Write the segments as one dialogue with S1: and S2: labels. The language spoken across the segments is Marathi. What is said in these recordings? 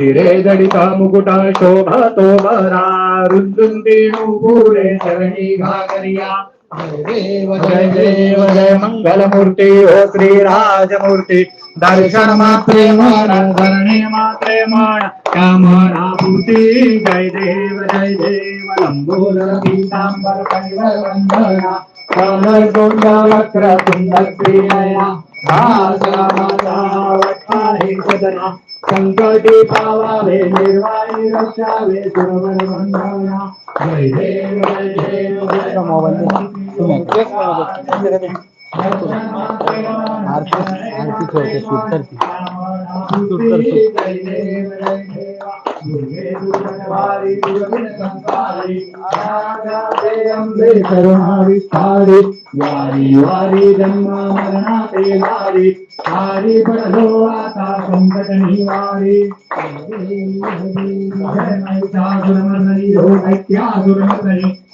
S1: हिरे जडिता मुकुटा शोभतो बरा रुंदुंदी नुपुरे चरणी घागरिया जय देव जय देव जय मंगल मूर्ती हो श्री राजमूर्ती दर्शन मात्रे मन धरणी मात्रे मन कामनाभूती जय देव जय देव लंबोदर पीतांबर कैवर वंदना कमल गोंडा सदना संकटी पावावे निर्वाणी रक्षावे सुरवर वंदना जय देव जय देव जय
S2: आरती आरती ठेवते शूट करते
S1: शूट कर जय देव जय देव दुर्गे दुर्गवारी दुर्गिन संसारी अनागाते अंबे करुणाविस्तारी वारी वारी जन्म मरणाते वारी वारी पडलो आता संकट निवारी जय महिषासुरमर्दनी हो दैत्यासुरमर्दनी सुरवरईश्वर वरदे तारक संयोगी जय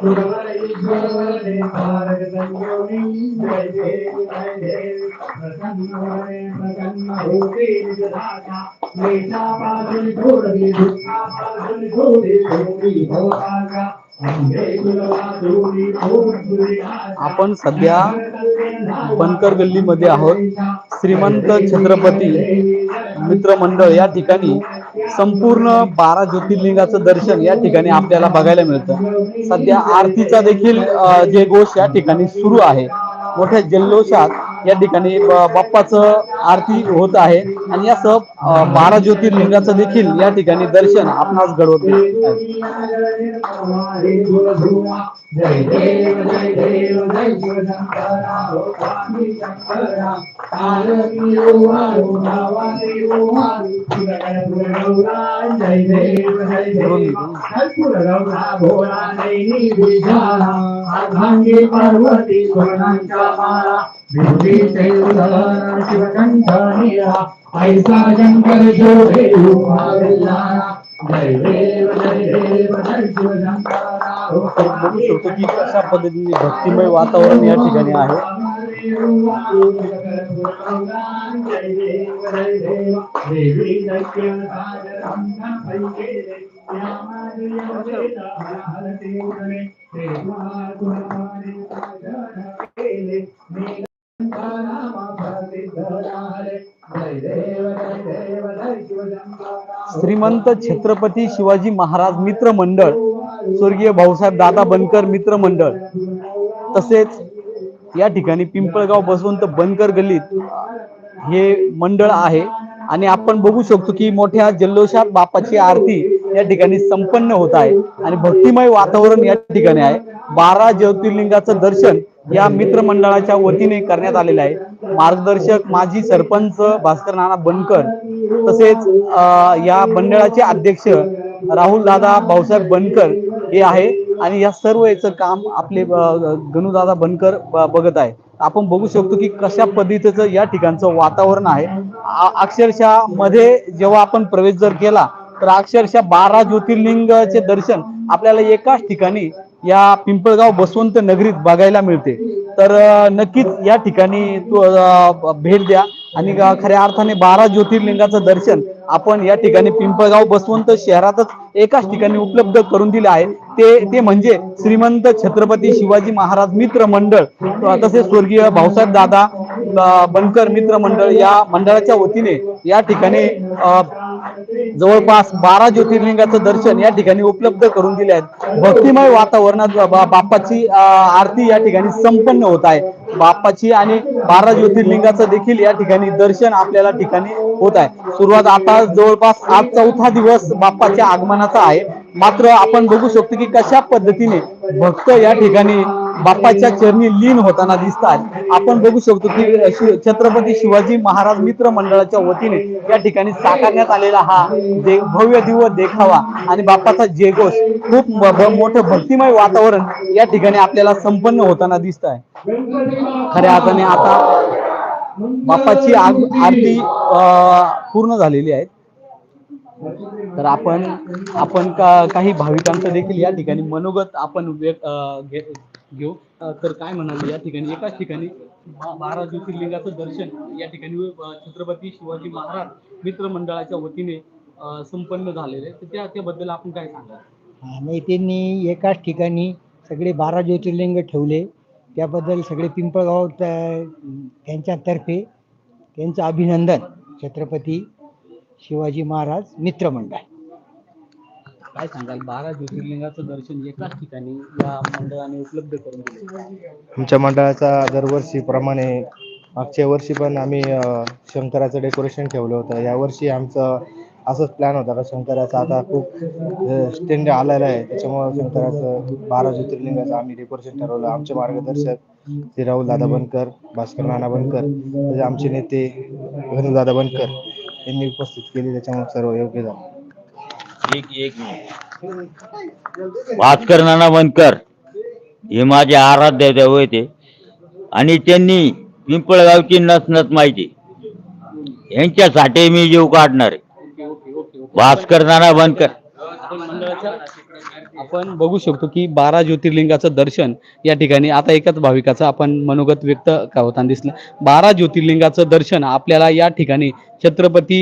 S1: देव त्रिभुवन
S2: आपण सध्या बनकर गल्लीमध्ये आहोत. श्रीमंत छत्रपती मित्रमंडळ या ठिकाणी संपूर्ण बारा ज्योतिर्लिंगाचं दर्शन या ठिकाणी आपल्याला बघायला मिळतं. सध्या आरतीचा देखील जे घोष या ठिकाणी सुरू आहे. मोठ्या जल्लोषात या ठिकाणी बाप्पाचं आरती होत आहे. आणि या सह बारा ज्योतिर्लिंगाचं देखील या ठिकाणी दर्शन आपणास घडवत आहे
S1: भोळा पार्वती ऐसा शंकर जो उभारला जय देव जय देव जय शिवशंकरा
S2: आपण बघू शकतो की कशा पद्धतीने भक्तिमय वातावरण या ठिकाणी आहे. श्रीमंत छत्रपती शिवाजी महाराज मित्र मंडळ स्वर्गीय भाऊसाहेब दादा बनकर मित्र मंडळ तसेच या ठिकाणी पिंपळगाव बसवंत बनकर गल्लीत हे मंडळ आहे. आणि आपण बघू शकतो की मोठ्या जल्लोषात बापाची आरती या ठिकाणी संपन्न होत आहे. आणि भक्तिमय वातावरण या ठिकाणी आहे. बारा ज्योतिर्लिंगाचं दर्शन या मित्रमंडळाच्या वतीने करण्यात आलेलं आहे. मार्गदर्शक माजी सरपंच भास्कर नाना बनकर तसेच या मंडळाचे अध्यक्ष राहुल दादा भाऊसाहेब बनकर हे आहे. आणि या सर्व याचं काम आपले गणूदादा बनकर बघत आहे. आपण बघू शकतो की कशा पद्धतीचं या ठिकाणचं वातावरण आहे. अक्षरशः मध्ये जेव्हा आपण प्रवेश जर केला तर अक्षरशः बारा ज्योतिर्लिंगचे दर्शन आपल्याला एकाच ठिकाणी या पिंपळगाव बसवंत नगरीत बघायला मिळते. तर नक्कीच या ठिकाणी तू भेट द्या आणि खऱ्या अर्थाने बारा ज्योतिर्लिंगाचं दर्शन आपण या ठिकाणी पिंपळगाव बसवंत शहरातच एकाच ठिकाणी उपलब्ध करून दिले आहे. ते ते म्हणजे श्रीमंत छत्रपती शिवाजी महाराज मित्र मंडळ. तसेच स्वर्गीय भाऊसाहेब दादा बनकर मित्र मंडळ या मंडळाच्या वतीने या ठिकाणी जवळपास बारा ज्योतिर्लिंगाचं दर्शन या ठिकाणी उपलब्ध करून दिले आहेत. भक्तिमय वातावरणात बा- बाप्पाची आरती या ठिकाणी संपन्न होत आहे. बाप्पाची आणि बारा ज्योतिर्लिंगाचं देखील या ठिकाणी दर्शन आपल्याला ठिकाणी होत आहे. सुरुवात आता जवळपास आज चौथा दिवस बाप्पाच्या आगमनाचा आहे. मात्र आपण बघू शकतो की कशा पद्धतीने भक्त या ठिकाणी बाप्पाच्या चरणी लीन होताना दिसतात. आपण बघू शकतो की छत्रपती शिवाजी महाराज मित्र मंडळाच्या वतीने या ठिकाणी साकारण्यात आलेला हा दे- भव्य दिव देखावा आणि बाप्पाचा जयघोष खूप मोठं भक्तिमय वातावरण या ठिकाणी आपल्याला संपन्न होताना दिसत आहे खऱ्या अर्थाने आता बाप्पाची आरती पूर्ण झालेली आहे. तर आपण आपण का काही भाविकांचं देखील या ठिकाणी मनोगत आपण घेऊ. तर काय म्हणाल या ठिकाणी? एकाच ठिकाणी बारा ज्योतिर्लिंगाचं दर्शन या ठिकाणी छत्रपती शिवाजी महाराज मित्र मंडळाच्या वतीने संपन्न झालेले तर त्या त्याबद्दल आपण काय सांगा
S3: आणि त्यांनी एकाच ठिकाणी सगळे बारा ज्योतिर्लिंग ठेवले. त्याबद्दल सगळे पिंपळगाव त्यांच्यातर्फे त्यांचं अभिनंदन छत्रपती. शिवाजी महाराज मित्रमंडळ.
S2: काय सांगाल? बारा ज्योतिर्लिंगाचं दर्शन एकाच ठिकाणी या मंडळाने उपलब्ध करून दिले.
S4: आमच्या मंडळाचा दरवर्षीप्रमाणे मागच्या वर्षी पण आम्ही अ, शंकराचं डेकोरेशन ठेवलं होतं. यावर्षी आमचं असंच प्लॅन होता का शंकराचा आता खूप स्टँड आलेला आहे. त्याच्यामुळं शंकराचं बारा ज्योतिर्लिंगाचं आम्ही डेकोरेशन ठरवलं. आमचे मार्गदर्शक श्री राहुल दादा बनकर भास्कर नाना बनकर तसे आमचे नेते दादा बनकर. त्यांनी उपस्थित केली त्याच्यामुळे सर्व योग्य झालं.
S5: एक एक भास्कर नाना बनकर हे माझे आराध्य देव होते आणि त्यांनी पिंपळगावची नसनस माहिती. यांच्यासाठी मी जीव काढणार आहे. भास्कर नाना बनकर
S2: आपण बघू शकतो की बारा ज्योतिर्लिंगाचं दर्शन या ठिकाणी आता एकाच भाविकाचं आपण मनोगत व्यक्त का होताना दिसलं बारा ज्योतिर्लिंगाचं दर्शन आपल्याला या ठिकाणी छत्रपती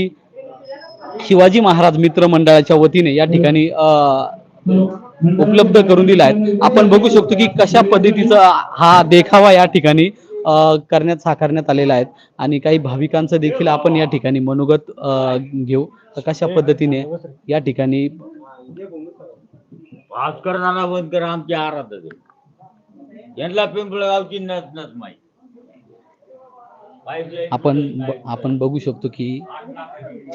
S2: शिवाजी महाराज मित्र मंडळाच्या वतीने या ठिकाणी अं, उपलब्ध करून दिला आहे. आपण बघू शकतो की कशा पद्धतीचा हा देखावा या ठिकाणी करण्यात साकारण्यात आलेला आहे. आणि काही भाविकांचं देखील आपण या ठिकाणी मनोगत अं, घेऊ. कशा पद्धतीने या ठिकाणी
S5: भास्कर नाना बनकर आमचे आराध्य देव. यांना पिंपळगावची नसनस माहिती. पाहिजे?
S2: आपण आपण बघू शकतो की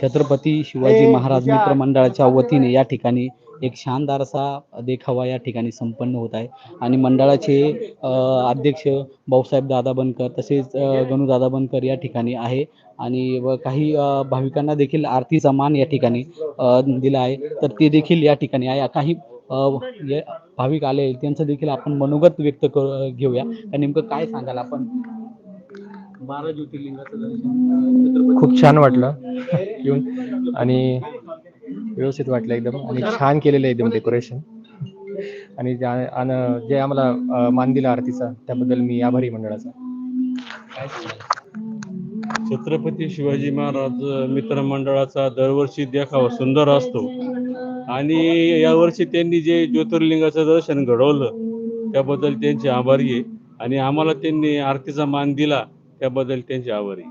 S2: छत्रपती शिवाजी महाराज मित्र मंडळाच्या वतीने या ठिकाणी एक शानदार असा देखावा या ठिकाणी संपन्न होत आहे. आणि मंडळाचे अध्यक्ष भाऊसाहेब दादा बनकर तसेच अ, गणूदादा बनकर या ठिकाणी आहे. आणि व काही भाविकांना देखील आरतीचा मान या ठिकाणी दिला आहे. तर ते देखील या ठिकाणी आहे. काही भाविक आले त्यांचं देखील आपण मनोगत व्यक्त कर घेऊया. नेमकं काय सांगाल आपण? बारा ज्योतिर्लिंगाचं दर्शन.
S6: खूप छान वाटलं. येऊन. आणि व्यवस्थित वाटलं एकदम. आणि छान केलेलं आहे एकदम डेकोरेशन. आणि जे आम्हाला मान दिला आरतीचा त्याबद्दल मी आभारी मंडळाचा.
S7: छत्रपती शिवाजी महाराज मित्रमंडळाचा दरवर्षी देखावा सुंदर असतो. आणि यावर्षी त्यांनी जे ज्योतिर्लिंगाचं दर्शन घडवलं त्याबद्दल त्यांचे आभारी आहे. आणि आम्हाला त्यांनी आरतीचा मान दिला त्याबद्दल त्यांचे आभारी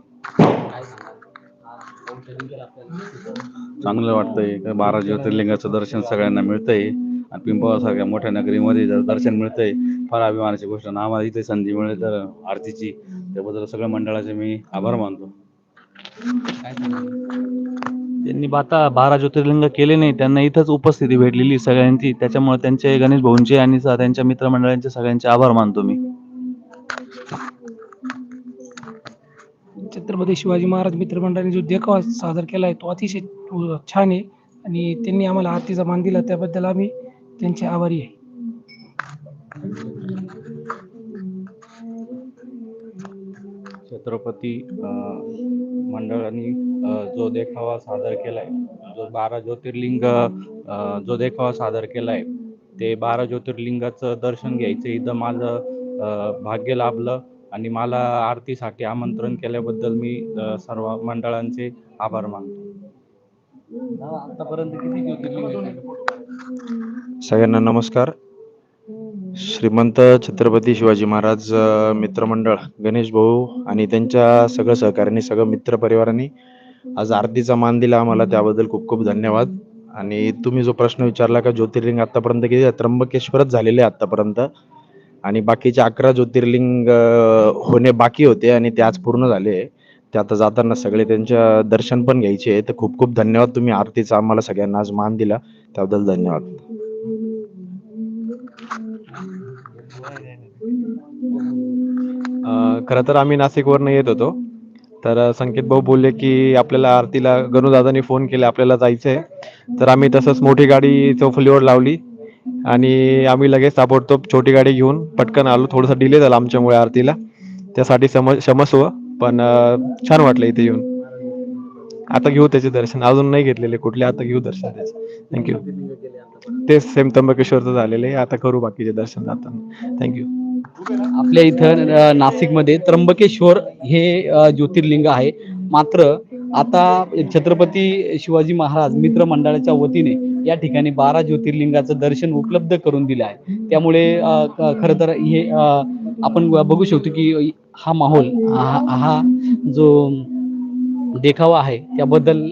S8: चांगलं वाटतंय. बारा ज्योतिर्लिंगाचं दर्शन सगळ्यांना मिळतंय. आणि पिंपळासारख्या मोठ्या नगरीमध्ये जर दर्शन मिळतंय फार अभिमानाची गोष्ट. आणि आम्हाला इथे संधी मिळेल तर आरतीची. त्याबद्दल सगळ्या मंडळाचे मी आभार मानतो?
S9: त्यांनी आता बारा ज्योतिर्लिंग केले नाही त्यांना इथंच उपस्थिती भेटलेली सगळ्यांची. त्याच्यामुळे त्यांचे गणेश भाऊंचे आणि स- त्यांच्या मित्रमंडळांचे सगळ्यांचे आभार मानतो मी.
S10: छत्रपती शिवाजी महाराज मित्रमंडळाने जो देखावा सादर केला आहे तो अतिशय अ, छान आहे. आणि त्यांनी आम्हाला आरतीचा मान दिला त्याबद्दल आम्ही त्यांचे आभारी आहे.
S8: छत्रपती अं, मंडळाने अं, जो देखावा सादर केलाय जो बारा ज्योतिर्लिंग जो देखावा सादर केलाय ते बारा ज्योतिर्लिंगाचं दर्शन घ्यायचं. इथं माझं भाग्य लाभलं आणि मला आरतीसाठी आमंत्रण केल्याबद्दल मी सर्व मंडळांचे आभार मानतो.
S2: आतापर्यंत किती ज्योतिर्लिंग?
S11: सगळ्यांना नमस्कार. श्रीमंत छत्रपती शिवाजी महाराज मित्रमंडळ गणेश भाऊ आणि त्यांच्या सगळं सहकार्याने सगळं मित्र परिवाराने आज आरतीचा मान दिला आम्हाला त्याबद्दल खूप खूप धन्यवाद. आणि तुम्ही जो प्रश्न विचारला का ज्योतिर्लिंग आतापर्यंत किती त्र्यंबकेश्वरच झालेले आहे आतापर्यंत आणि बाकीचे अकरा ज्योतिर्लिंग होणे बाकी होते आणि ते आज पूर्ण झाले ते आता जाताना सगळे त्यांच्या दर्शन पण घ्यायचे आहे. तर खूप खूप धन्यवाद तुम्ही आरतीचा आम्हाला सगळ्यांना आज मान दिला. त्याबद्दल धन्यवाद. खर खरं तर आम्ही नाशिकवरनं येत होतो. तर संकेत भाऊ बोलले की आपल्याला आरतीला गणूदादांनी फोन केला आपल्याला जायचंय. तर आम्ही तसंच मोठी गाडी चौफुलीवर लावली आणि आम्ही लगेच ताबडतोब छोटी गाडी घेऊन पटकन आलो. थोडासा डिले झाला आमच्यामुळे आरतीला. त्यासाठी सम क्षमस्व पण छान वाटलं इथे येऊन. आता घेऊ त्याचे दर्शन. अजून नाही घेतलेले कुठले. आता घेऊ दर्शन त्याचे. थँक्यू तेच सेम त्र्यंबकेश्वरचं झालेले आता करू बाकीचे दर्शन जाताना थँक्यू
S2: आपल्या इथं नाशिकमध्ये त्र्यंबकेश्वर हे ज्योतिर्लिंग आहे. मात्र आता छत्रपती शिवाजी महाराज मित्र मंडळाच्या वतीने या ठिकाणी बारा ज्योतिर्लिंगाचं दर्शन उपलब्ध करून दिलं आहे. त्यामुळे खरं तर हे आपण बघू शकतो की हा माहोल हा हा जो देखावा आहे त्याबद्दल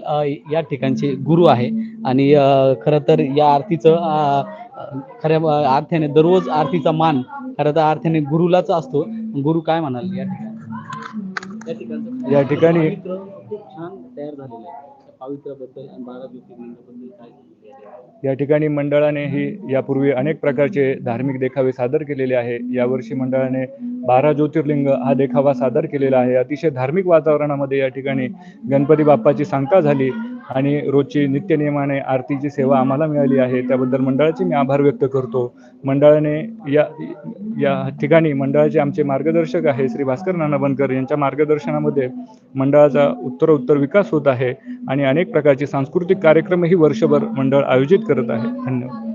S2: या ठिकाणचे गुरु आहे. आणि खरं तर या आरतीचं खऱ्या अर्थाने दररोज आरतीचा मान खरं तर अर्थाने गुरुलाच असतो. गुरु काय म्हणाल या ठिकाणी? या
S12: ठिकाणी
S2: खूप छान तयार झालेलं आहे?
S12: या ठिकाणी मंडळाने ही यापूर्वी अनेक प्रकारचे धार्मिक देखावे सादर केलेले आहे. यावर्षी मंडळाने बारा ज्योतिर्लिंग हा देखावा सादर केलेला आहे. अतिशय धार्मिक वातावरणामध्ये या ठिकाणी गणपती बाप्पाची सांगता झाली. आणि रोजची नित्यनियमाने आरतीची सेवा आम्हाला मिळाली आहे. त्याबद्दल मंडळाचे मी आभार व्यक्त करतो. मंडळाने या या ठिकाणी मंडळाचे आमचे मार्गदर्शक आहे श्री भास्कर नाना बनकर यांच्या मार्गदर्शनामध्ये मंडळाचा उत्तरोत्तर विकास होत आहे आणि अनेक प्रकारचे सांस्कृतिक कार्यक्रमही वर्षभर मंडळ आयोजित करत आहे. धन्यवाद.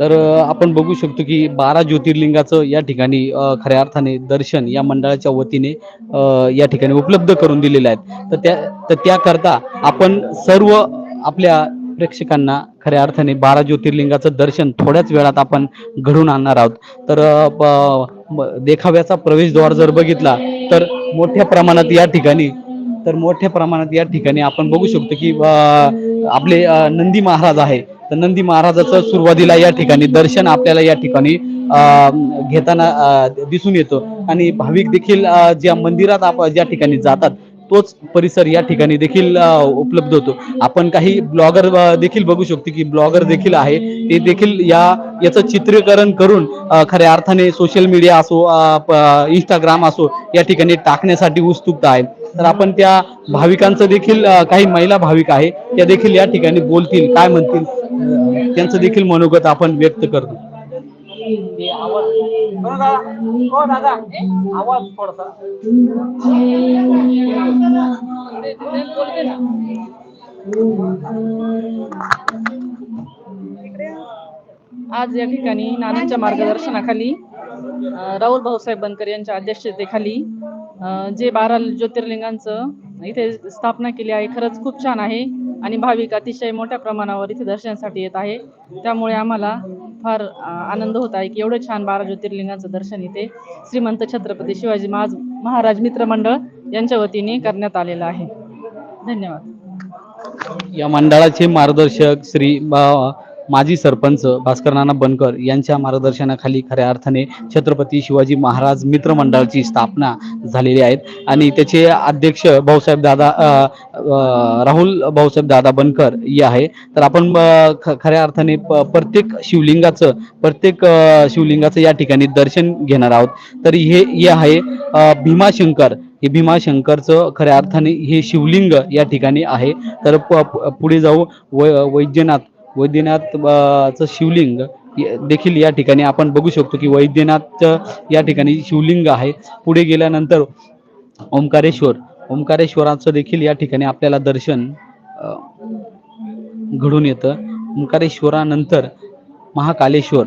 S2: तर आपण बघू शकतो की बारा ज्योतिर्लिंगाचं या ठिकाणी खऱ्या अर्थाने दर्शन या मंडळाच्या वतीने या ठिकाणी उपलब्ध करून दिलेले आहेत तर त्या तर त्याकरता आपण सर्व आपल्या प्रेक्षकांना खऱ्या अर्थाने बारा ज्योतिर्लिंगाचं दर्शन थोड्याच वेळात आपण घडून आणणार आहोत. तर देखाव्याचा प्रवेशद्वार जर बघितला तर मोठ्या प्रमाणात या ठिकाणी तर मोठ्या प्रमाणात या ठिकाणी आपण बघू शकतो की आपले नंदी महाराज आहे. तर नंदी महाराजाचं सुरुवातीला या ठिकाणी दर्शन आपल्याला या ठिकाणी अ, घेताना दिसून येतो. आणि भाविक देखील ज्या मंदिरात आप ज्या ठिकाणी जातात तोच परिसर या ठिकाणी देखील उपलब्ध होतो. आपण काही ब्लॉगर देखील बघू शकतो की ब्लॉगर देखील आहे. ते देखील या याचं चित्रीकरण करून खऱ्या अर्थाने सोशल मीडिया असो इंस्टाग्राम असो या ठिकाणी टाकण्यासाठी उत्सुकता आहे. तर आपण त्या भाविकांचं देखील काही महिला भाविक आहे त्या देखील या ठिकाणी बोलतील. काय म्हणतील? त्यांचं देखील मनोगत आपण व्यक्त करतो.
S13: आज या ठिकाणी नानांच्या मार्गदर्शनाखाली राहुल भाऊसाहेब बनकर यांच्या अध्यक्षतेखाली जे बारा ज्योतिर्लिंगांचं इथे स्थापना केली आहे खरंच खूप छान आहे. आणि भाविक अतिशय मोठ्या प्रमाणावर इथे दर्शनासाठी येत आहे. त्यामुळे आम्हाला फार आनंद होत आहे की एवढं छान बारा ज्योतिर्लिंगाचं दर्शन इथे श्रीमंत छत्रपती शिवाजी महाराज महाराज मित्र मंडळ यांच्या वतीने करण्यात आलेलं आहे. धन्यवाद.
S2: या मंडळाचे मार्गदर्शक श्री बा- माजी सरपंच भास्कर नाना बनकर यांच्या मार्गदर्शनाखाली खऱ्या अर्थाने छत्रपती शिवाजी महाराज मित्र मंडळाची स्थापना झालेली आहे आणि त्याचे अध्यक्ष भाऊसाहेब दादा राहुल भाऊसाहेब दादा बनकर हे आहे. तर आपण ख- खऱ्या अर्थाने प्रत्येक शिवलिंगाचं प्रत्येक शिवलिंगाचं या ठिकाणी दर्शन घेणार आहोत. तर हे हे आहे भीमाशंकर. हे भीमाशंकरचं खऱ्या अर्थाने हे शिवलिंग या ठिकाणी आहे. तर पुढे जाऊ वै वैद्यनाथ वैद्यनाथ शिवलिंग देखील या ठिकाणी आपण बघू शकतो की वैद्यनाथचं या ठिकाणी शिवलिंग आहे. पुढे गेल्यानंतर ओंकारेश्वर. ओंकारेश्वराचं देखील या ठिकाणी आपल्याला दर्शन घडून येतं. ओंकारेश्वरानंतर महाकालेश्वर.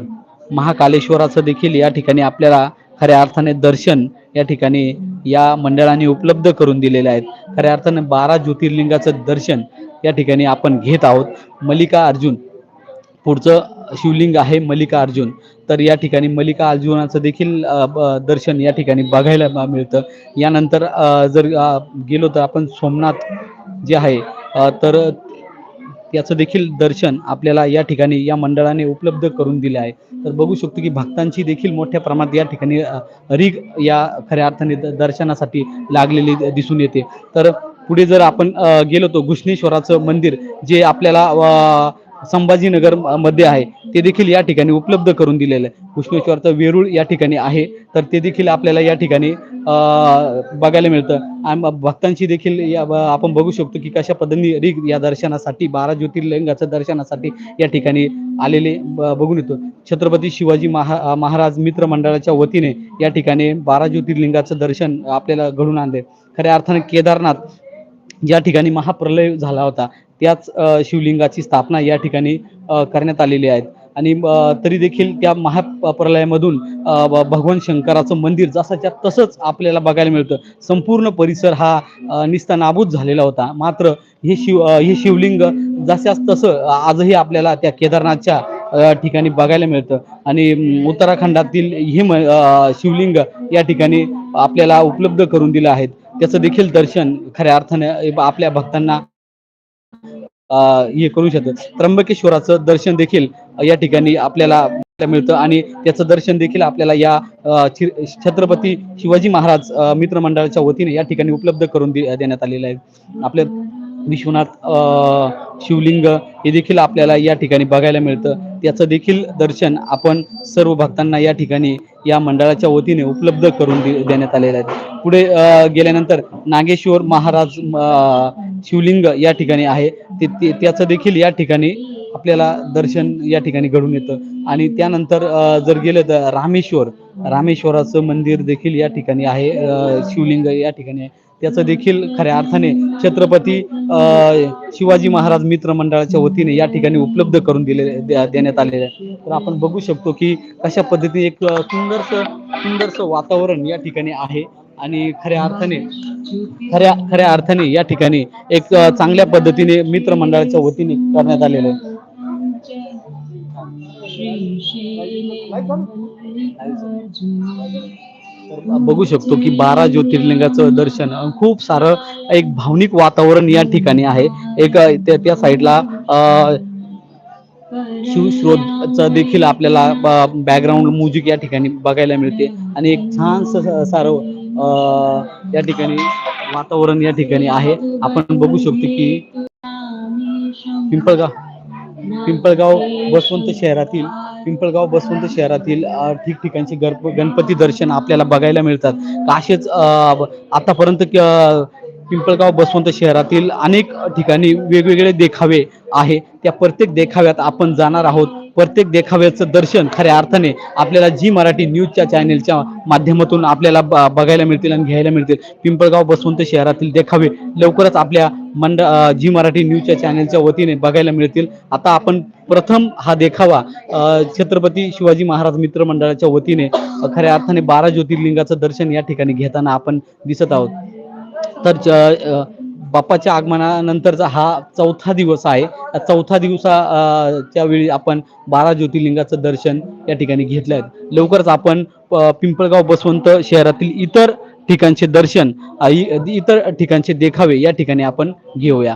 S2: महाकालेश्वराचं देखील या ठिकाणी आपल्याला खऱ्या अर्थाने दर्शन या ठिकाणी या मंडळाने उपलब्ध करून दिलेले आहेत खऱ्या अर्थाने बारा ज्योतिर्लिंगाचं दर्शन या ठिकाणी आपण घेत आहोत. मल्लिका अर्जुन. पुढचं शिवलिंग आहे मल्लिका अर्जुन. तर या ठिकाणी मल्लिका अर्जुनाचं देखील दर्शन या ठिकाणी बघायला मिळतं. यानंतर जर गेलो तर आपण सोमनाथ जे आहे तर याचं देखील दर्शन आपल्याला या ठिकाणी या मंडळाने उपलब्ध करून दिले आहे. तर बघू शकतो की भक्तांची देखील मोठ्या प्रमाणात या ठिकाणी रिग रीग या खऱ्या अर्थाने द- दर्शनासाठी लागलेली दिसून येते. तर पुढे जर आपण गेलो तो घुष्णेश्वराचं मंदिर जे आपल्याला संभाजीनगरमध्ये आहे ते देखील या ठिकाणी उपलब्ध करून दिलेलं आहे. घुष्णेश्वरचं वेरूळ या ठिकाणी आहे तर ते देखील आपल्याला या ठिकाणी अं, बघायला मिळतं. आणि भक्तांची देखील आपण बघू शकतो की कशा पद्धतीने या दर्शनासाठी बारा ज्योतिर्लिंगाच्या दर्शनासाठी या ठिकाणी आलेले बघून येतो. छत्रपती शिवाजी महा महाराज मित्र मंडळाच्या वतीने या ठिकाणी बारा ज्योतिर्लिंगाचं दर्शन आपल्याला घडून आणले खऱ्या अर्थाने केदारनाथ ज्या ठिकाणी महाप्रलय झाला होता त्याच शिवलिंगाची स्थापना या ठिकाणी करण्यात आलेली आहे. आणि तरी देखील त्या महाप्रलयामधून भगवान शंकराचं मंदिर जसाच्या तसंच आपल्याला बघायला मिळतं. संपूर्ण परिसर हा अ, निस्ता झालेला होता. मात्र हे शिव हे शिवलिंग जशाच तसं आजही आपल्याला त्या केदारनाथच्या ठिकाणी बघायला मिळतं. आणि उत्तराखंडातील हे म- शिवलिंग या ठिकाणी आपल्याला उपलब्ध करून दिलं आहेत. त्याचं देखील दर्शन खऱ्या अर्थाने आपल्या भक्तांना हे करू शकतं. त्र्यंबकेश्वराचं दर्शन देखील या ठिकाणी आपल्याला मिळतं आणि त्याचं दर्शन देखील आपल्याला या छत्रपती शिवाजी महाराज मित्रमंडळाच्या मित्र मंडळाच्या वतीने या ठिकाणी उपलब्ध करून देण्यात आलेलं आहे. आपल्या विश्वनाथ शिवलिंग हे देखील आपल्याला या ठिकाणी बघायला मिळतं. त्याचं देखील दर्शन आपण सर्व भक्तांना या ठिकाणी या मंडळाच्या वतीने उपलब्ध करून दे- देण्यात आलेलं आहे. पुढे गेल्यानंतर नागेश्वर महाराज शिवलिंग या ठिकाणी आहे. ते त्याचं देखील या ठिकाणी आपल्याला दर्शन या ठिकाणी घडून येतं. आणि त्यानंतर जर गेलं तर रामेश्वर रामेश्वराचं मंदिर देखील या ठिकाणी आहे. शिवलिंग या ठिकाणी आहे. त्याचं देखील खऱ्या अर्थाने छत्रपती अ, शिवाजी महाराज मित्र मंडळाच्या वतीने या ठिकाणी उपलब्ध करून दिले देण्यात आलेले आहे तर आपण बघू शकतो की कशा पद्धतीने एक सुंदरसं सुंदरसं वातावरण या ठिकाणी आहे आणि खऱ्या अर्थाने खऱ्या खऱ्या अर्थाने या ठिकाणी एक चांगल्या पद्धतीने मित्र मंडळाच्या वतीने करण्यात आलेलं आहे बघू शकतो की बारा ज्योतिर्लिंगाचं दर्शन खूप सारं एक भावनिक वातावरण या ठिकाणी आहे. एक त्या साईडला अ, शिवस्रोतचं देखील आपल्याला बॅकग्राऊंड म्युझिक या ठिकाणी बघायला मिळते. आणि एक छान सारं या ठिकाणी वातावरण या ठिकाणी आहे. आपण बघू शकतो की पिंपळगाव पिंपळगाव वसवंत शहरातील पिंपळगाव बसवंत शहरातील ठिकठिकाणचे गणप गणपती दर्शन आपल्याला बघायला मिळतात. असेच आतापर्यंत क- पिंपळगाव बसवंत शहरातील अनेक ठिकाणी वेगवेगळे देखावे आहे. त्या प्रत्येक देखाव्यात आपण जाणार आहोत. प्रत्येक देखाव्याचं दर्शन खऱ्या अर्थाने आपल्याला जी मराठी न्यूजच्या चॅनेलच्या माध्यमातून आपल्याला बघायला मिळतील आणि घ्यायला मिळतील. पिंपळगाव बसवंत शहरातील देखावे लवकरच आपल्या मंड जी मराठी न्यूजच्या चॅनेलच्या वतीने बघायला मिळतील. आता आपण प्रथम हा देखावा छत्रपती शिवाजी महाराज मित्र मंडळाच्या वतीने खऱ्या अर्थाने बारा ज्योतिर्लिंगाचं दर्शन या ठिकाणी घेताना आपण दिसत आहोत. तर बाप्पाच्या आगमनानंतरचा हा चौथा दिवस आहे. या चौथा दिवसा च्या वेळी आपण बारा ज्योतिर्लिंगाचं दर्शन या ठिकाणी घेतलं आहे. लवकरच आपण पिंपळगाव बसवंत शहरातील इतर ठिकाणचे दर्शन इतर ठिकाणचे देखावे या ठिकाणी आपण घेऊया.